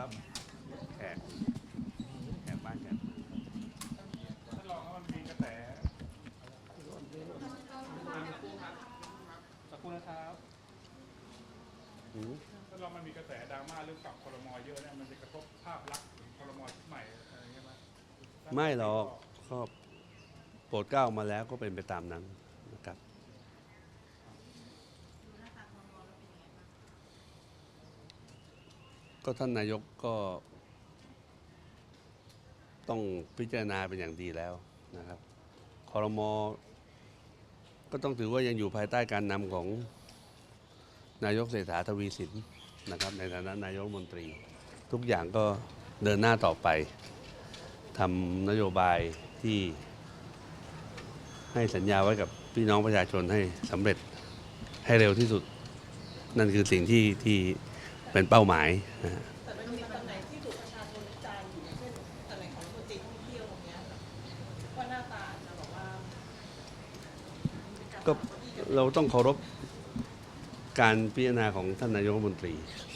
รับแขกแขกบ้านแขกเมืองท่านรองครับมันมีกระแสสักครู่นะครับอืมท่านรองมันมีกระแสดราม่าเรื่องปรับคอรมอเยอะเนี่ยมันจะกระทบภาพลักษณ์ของคอรมอชุดใหม่อะไรอย่างเงี้ยไหมไม่หรอกก็โปรดเกล้ามาแล้วก็เป็นไปตามนั้นนะครับ ก็ท่านนายกก็ต้องพิจารณาเป็นอย่างดีแล้วนะครับคอรมอก็ต้องถือว่ายังอยู่ภายใต้การนำของนายกเศรษฐาทวีสินนะครับในฐานะนายกมนตรี ทุกอย่างก็เดินหน้าต่อไปทำนโยบายที่ให้สัญญาไว้กับพี่น้องประชาชนให้สำเร็จให้เร็วที่สุด นั่นคือสิ่งที่ที่ เป็นเป้าหมายนะฮะแต่มันมีตำแหน่งที่ถูกประชาชนวิจารณ์อยู่อย่างเช่นตำแหน่งของรัฐมนตรีท่องเที่ยวตรงเนี้ยค่ะว่าหน้าตาจะบอกว่าก็เราต้องเคารพการพิจารณาของท่านนายกรัฐมนตรี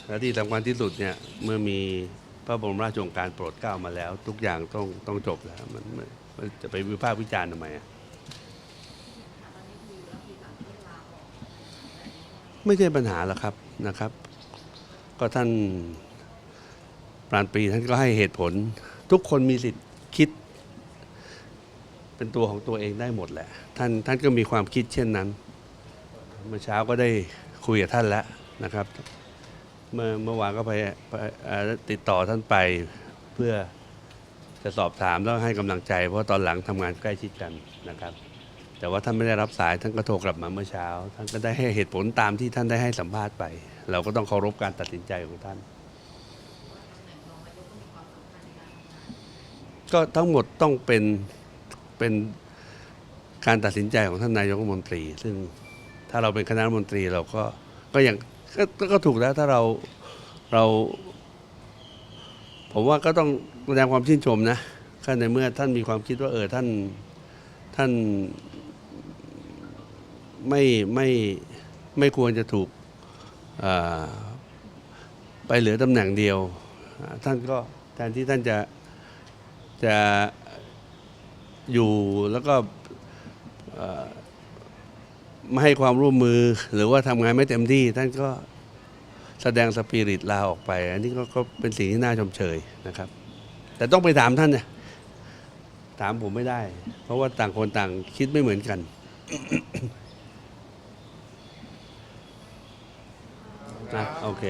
และที่สำคัญที่สุดเนี่ยเมื่อมีพระบรมราชโองการโปรดเกล้ามาแล้ว ทุกอย่างต้องต้องจบแล้วมันมันมันจะไปวิพากษ์วิจารณ์ทำไมอะไม่ใช่ปัญหาหรอกครับนะครับ ก็ท่านปราณปรีท่านก็ให้เหตุผล ทุกคนมีสิทธิ์คิด เป็นตัวของตัวเองได้หมดแหละ ท่านท่านก็มีความคิดเช่นนั้น เมื่อเช้าก็ได้คุยกับท่านแล้วนะครับ เมื่อเมื่อวานก็ไปไปติดต่อท่านไปเพื่อจะสอบถามแล้วให้กำลังใจ เพราะตอนหลังทำงานใกล้ชิดกันนะครับ แต่ว่าท่านไม่ได้รับสายท่านก็โทรกลับมาเมื่อเช้า ท่านก็ได้ให้เหตุผลตามที่ท่านได้ให้สัมภาษณ์ไป เราก็ต้องเคารพการตัดสินใจของท่าน ก็ทั้งหมดต้องเป็นเป็นการตัดสินใจของท่านนายกรัฐมนตรี ซึ่งถ้าเราเป็นคณะรัฐมนตรีเราก็ก็ยังก็ก็ถูกแล้วถ้าเราเราผมว่าก็ต้องแสดงความชื่นชมนะในเมื่อท่านมีความคิดว่าเออท่านท่าน ไม่ไม่ไม่ควรจะถูกไปเหลือตำแหน่งเดียว ท่านก็แทนที่ท่านจะจะอยู่แล้วก็ไม่ให้ความร่วมมือหรือว่าทำงานไม่เต็มที่ ท่านก็แสดงสปิริตลาออกไป อันนี้ก็เป็นสิ่งที่น่าชมเชยนะครับ แต่ต้องไปถามท่านเนี่ยถามผมไม่ได้ เพราะว่าต่างคนต่างคิดไม่เหมือนกัน นะ โอเค